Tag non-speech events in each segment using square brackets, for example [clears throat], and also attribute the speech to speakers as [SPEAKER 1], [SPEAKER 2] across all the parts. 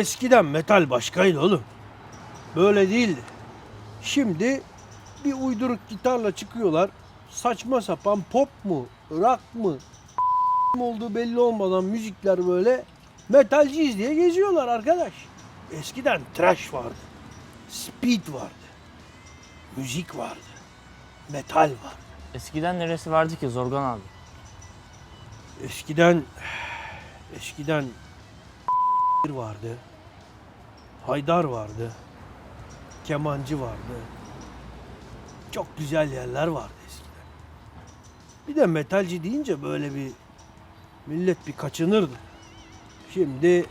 [SPEAKER 1] Eskiden metal başkaydı oğlum. Böyle değildi. Şimdi bir uyduruk gitarla çıkıyorlar. Saçma sapan pop mu, rock mı, [laughs] mı olduğu belli olmadan müzikler böyle metalciyiz diye geziyorlar arkadaş. Eskiden trash vardı. Speed vardı. Müzik vardı. Metal vardı.
[SPEAKER 2] Eskiden neresi vardı ki Zorgan abi?
[SPEAKER 1] Eskiden [sighs] eskiden [laughs] vardı. Haydar vardı. Kemancı vardı. Çok güzel yerler vardı eskiden. Bir de metalci deyince böyle bir millet bir kaçınırdı. Şimdi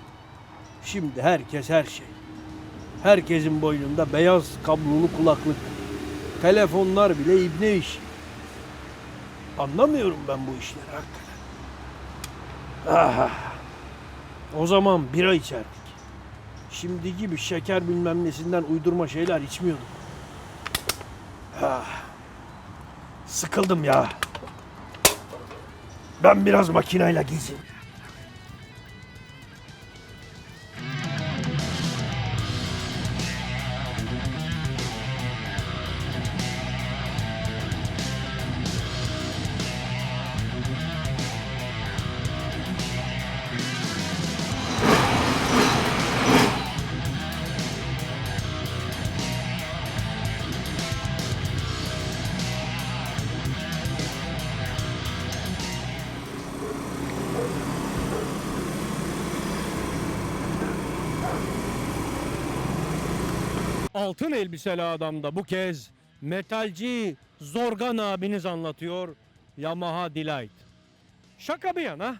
[SPEAKER 1] şimdi herkes her şey. Herkesin boynunda beyaz kablolu kulaklık. Telefonlar bile ibne işi. Anlamıyorum ben bu işleri hakikaten. Ah, o zaman bira içerdik. Şimdi gibi şeker bilmem nesinden uydurma şeyler içmiyorduk. Ah, sıkıldım ya. Ben biraz makinayla gezeyim. Altın elbiseli adam da bu kez metalci Zorgan abiniz anlatıyor Yamaha Delight. Şaka bir yana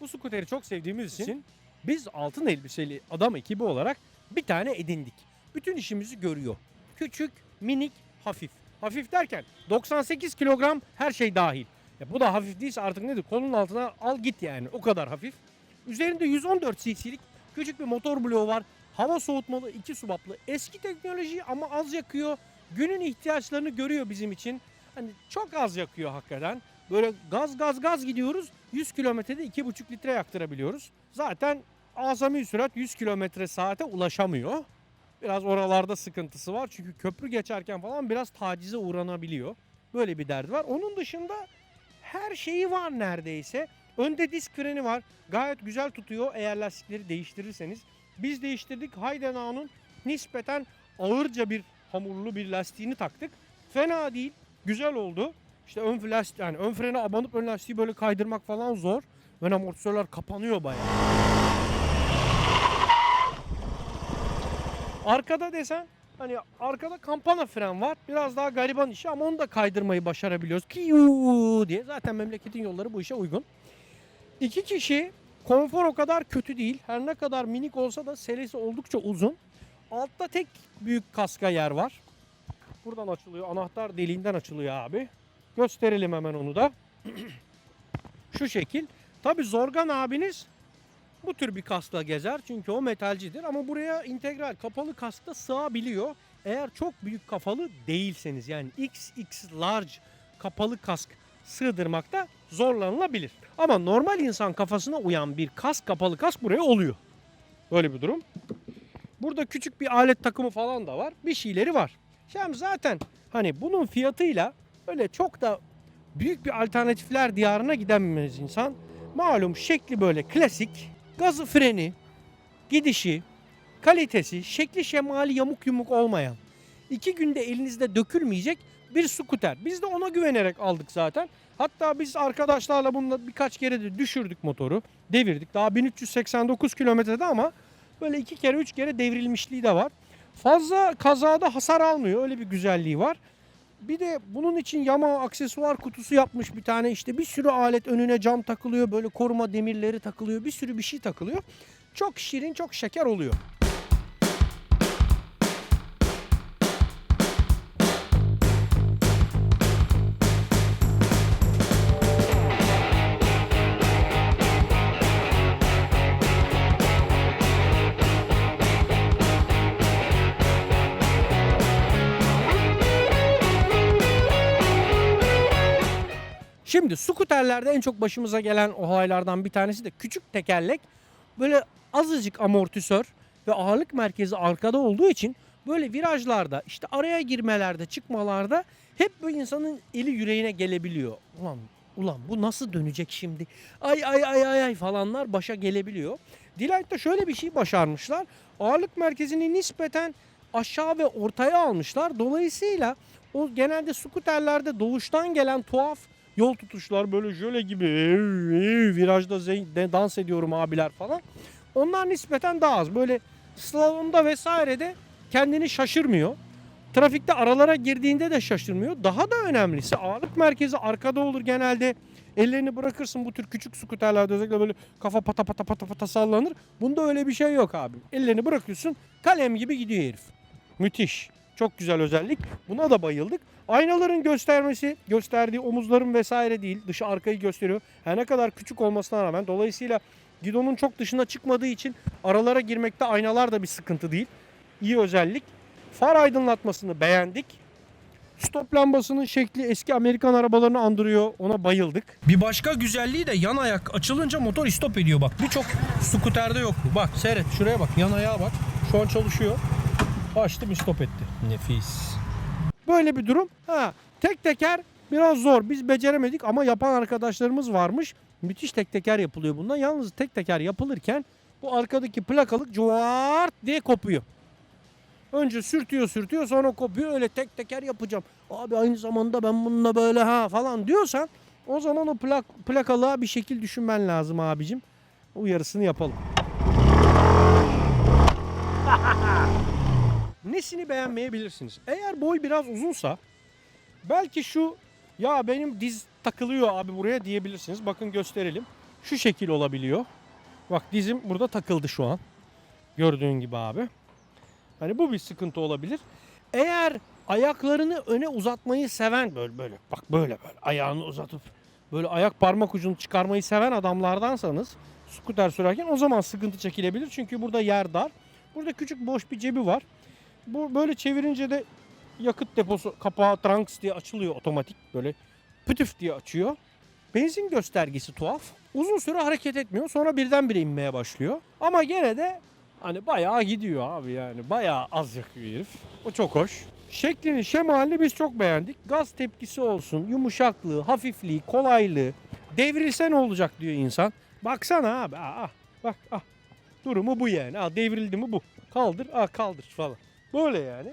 [SPEAKER 1] bu skuteri çok sevdiğimiz için biz altın elbiseli adam ekibi olarak bir tane edindik. Bütün işimizi görüyor. Küçük, minik, hafif. Hafif derken 98 kilogram her şey dahil. Ya bu da hafif değilse artık nedir? Kolun altına al git yani. O kadar hafif. Üzerinde 114 cc'lik küçük bir motor bloğu var. Hava soğutmalı, iki subaplı. Eski teknoloji ama az yakıyor. Günün ihtiyaçlarını görüyor bizim için. Hani çok az yakıyor hakikaten. Böyle gaz gaz gaz gidiyoruz. 100 kilometrede 2,5 litre yaktırabiliyoruz. Zaten azami sürat 100 kilometre saate ulaşamıyor. Biraz oralarda sıkıntısı var. Çünkü köprü geçerken falan biraz tacize uğranabiliyor. Böyle bir derdi var. Onun dışında her şeyi var neredeyse. Önde disk freni var. Gayet güzel tutuyor eğer lastikleri değiştirirseniz. Biz değiştirdik. Haydena'nın nispeten ağırca bir hamurlu bir lastiğini taktık. Fena değil. Güzel oldu. İşte ön lastik yani ön frene abanıp ön lastiği böyle kaydırmak falan zor. Ön amortisörler kapanıyor bayağı. Arkada desen hani arkada kampana fren var. Biraz daha gariban işi ama onu da kaydırmayı başarabiliyoruz. Kiyu diye. Zaten memleketin yolları bu işe uygun. İki kişi konfor o kadar kötü değil. Her ne kadar minik olsa da selesi oldukça uzun. Altta tek büyük kaska yer var. Buradan açılıyor. Anahtar deliğinden açılıyor abi. Gösterelim hemen onu da. [clears throat] Şu şekil. Tabi Zorgan abiniz bu tür bir kaskla gezer. Çünkü o metalcidir. Ama buraya integral kapalı kaskta sığabiliyor. Eğer çok büyük kafalı değilseniz yani XX large kapalı kask sığdırmakta zorlanılabilir. Ama normal insan kafasına uyan bir kask kapalı kask buraya oluyor. Böyle bir durum. Burada küçük bir alet takımı falan da var. Bir şeyleri var. Şimdi zaten hani bunun fiyatıyla öyle çok da büyük bir alternatifler diyarına gidemez insan. Malum şekli böyle klasik. Gazı freni, gidişi, kalitesi, şekli şemali yamuk yumuk olmayan. iki günde elinizde dökülmeyecek bir skuter. Biz de ona güvenerek aldık zaten. Hatta biz arkadaşlarla bununla birkaç kere de düşürdük motoru. Devirdik. Daha 1389 kilometrede ama böyle iki kere üç kere devrilmişliği de var. Fazla kazada hasar almıyor. Öyle bir güzelliği var. Bir de bunun için Yamaha aksesuar kutusu yapmış bir tane işte bir sürü alet önüne cam takılıyor böyle koruma demirleri takılıyor bir sürü bir şey takılıyor. Çok şirin çok şeker oluyor. Şimdi skuterlerde en çok başımıza gelen olaylardan bir tanesi de küçük tekerlek böyle azıcık amortisör ve ağırlık merkezi arkada olduğu için böyle virajlarda işte araya girmelerde çıkmalarda hep bu insanın eli yüreğine gelebiliyor. Ulan ulan bu nasıl dönecek şimdi? Ay ay ay ay ay falanlar başa gelebiliyor. Delight'ta şöyle bir şey başarmışlar. Ağırlık merkezini nispeten aşağı ve ortaya almışlar. Dolayısıyla o genelde skuterlerde doğuştan gelen tuhaf yol tutuşlar böyle jöle gibi virajda dans ediyorum abiler falan. Onlar nispeten daha az. Böyle slalomda vesairede kendini şaşırmıyor. Trafikte aralara girdiğinde de şaşırmıyor. Daha da önemlisi ağırlık merkezi arkada olur genelde. Ellerini bırakırsın bu tür küçük skuterlerde özellikle böyle kafa pata pata pata pata sallanır. Bunda öyle bir şey yok abi. Ellerini bırakıyorsun kalem gibi gidiyor herif. Müthiş. Çok güzel özellik. Buna da bayıldık. Aynaların göstermesi, gösterdiği omuzların vesaire değil. Dışı arkayı gösteriyor. Her ne kadar küçük olmasına rağmen. Dolayısıyla gidonun çok dışına çıkmadığı için aralara girmekte aynalar da bir sıkıntı değil. İyi özellik. Far aydınlatmasını beğendik. Stop lambasının şekli eski Amerikan arabalarını andırıyor. Ona bayıldık. Bir başka güzelliği de yan ayak açılınca motor stop ediyor bak. Birçok skuterde yok bu. Bak seyret şuraya bak. Yan ayağa bak. Şu an çalışıyor. Açtım stop etti. Nefis. Böyle bir durum. Ha, tek teker biraz zor. Biz beceremedik ama yapan arkadaşlarımız varmış. Müthiş tek teker yapılıyor bundan. Yalnız tek teker yapılırken bu arkadaki plakalık cuart diye kopuyor. Önce sürtüyor sürtüyor sonra kopuyor öyle tek teker yapacağım. Abi aynı zamanda ben bununla böyle ha falan diyorsan o zaman o plak, plakalığa bir şekil düşünmen lazım abicim. Uyarısını yapalım. [laughs] Nesini beğenmeyebilirsiniz? Eğer boy biraz uzunsa belki şu ya benim diz takılıyor abi buraya diyebilirsiniz. Bakın gösterelim. Şu şekil olabiliyor. Bak dizim burada takıldı şu an. Gördüğün gibi abi. Hani bu bir sıkıntı olabilir. Eğer ayaklarını öne uzatmayı seven böyle böyle bak böyle böyle ayağını uzatıp böyle ayak parmak ucunu çıkarmayı seven adamlardansanız skuter sürerken o zaman sıkıntı çekilebilir. Çünkü burada yer dar. Burada küçük boş bir cebi var. Bu böyle çevirince de yakıt deposu kapağı trunks diye açılıyor otomatik böyle pütüf diye açıyor. Benzin göstergesi tuhaf. Uzun süre hareket etmiyor. Sonra birdenbire inmeye başlıyor. Ama gene de hani bayağı gidiyor abi yani. Bayağı az yakıyor herif. O çok hoş. Şeklini, şemalini biz çok beğendik. Gaz tepkisi olsun, yumuşaklığı, hafifliği, kolaylığı. Devrilse ne olacak diyor insan. Baksana abi. Ah, ah, bak ah. Durumu bu yani. Ah, devrildi mi bu. Kaldır, ah kaldır falan. Böyle yani.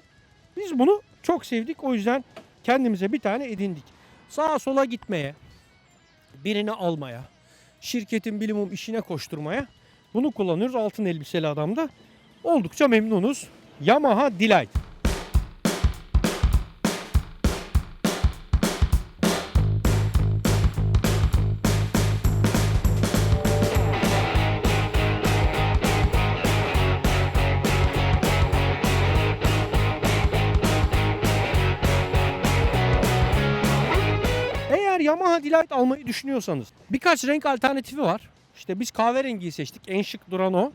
[SPEAKER 1] Biz bunu çok sevdik. O yüzden kendimize bir tane edindik. Sağa sola gitmeye, birini almaya, şirketin bilimum işine koşturmaya bunu kullanıyoruz. Altın elbiseli adamda. Oldukça memnunuz. Yamaha Delight. Yamaha Delight almayı düşünüyorsanız birkaç renk alternatifi var. İşte biz kahverengiyi seçtik. En şık duran o.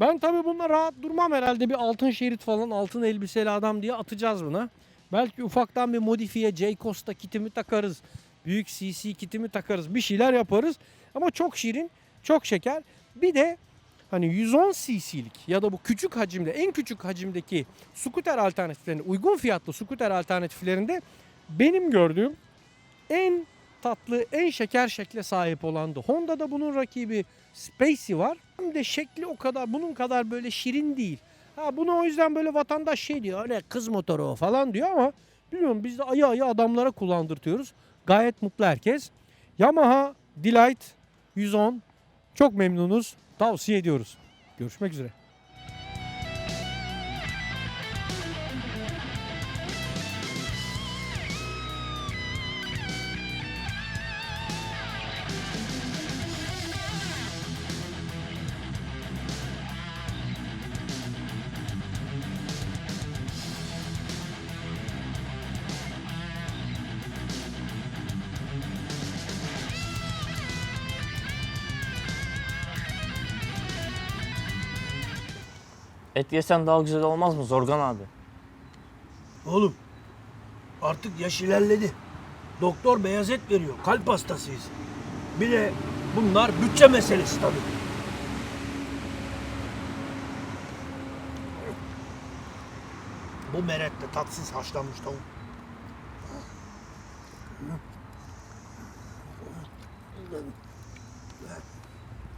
[SPEAKER 1] Ben tabii bununla rahat durmam herhalde. Bir altın şerit falan altın elbiseli adam diye atacağız buna. Belki ufaktan bir modifiye J Costa kitimi takarız. Büyük CC kitimi takarız. Bir şeyler yaparız. Ama çok şirin, çok şeker. Bir de hani 110 cc'lik ya da bu küçük hacimde en küçük hacimdeki scooter alternatiflerinde uygun fiyatlı scooter alternatiflerinde benim gördüğüm en tatlı, en şeker şekle sahip olandı. Honda'da bunun rakibi Spacey var. Hem de şekli o kadar, bunun kadar böyle şirin değil. Ha bunu o yüzden böyle vatandaş şey diyor, öyle kız motoru o falan diyor ama bilmiyorum biz de ayı ayı adamlara kullandırtıyoruz. Gayet mutlu herkes. Yamaha Delight 110 çok memnunuz. Tavsiye ediyoruz. Görüşmek üzere.
[SPEAKER 2] Et yesen daha güzel olmaz mı Zorgan abi?
[SPEAKER 3] Oğlum artık yaş ilerledi. Doktor beyaz et veriyor. Kalp hastasıyız. Bir de bunlar bütçe meselesi tabii. Bu merette tatsız haşlanmış tavuk.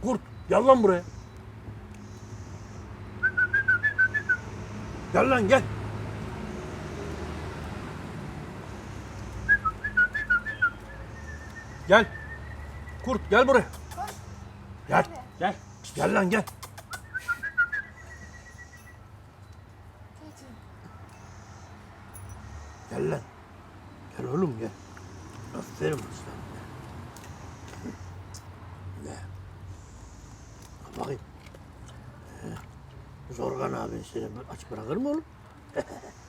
[SPEAKER 3] Kurt, gel buraya. Gel lan gel. Gel. Kurt gel buraya. Gel. Gel. Gel lan gel. Gel lan. Gel oğlum gel. Aferin aslan. Gel. Bakayım. Zorgan abin seni aç bırakır mı oğlum? [laughs]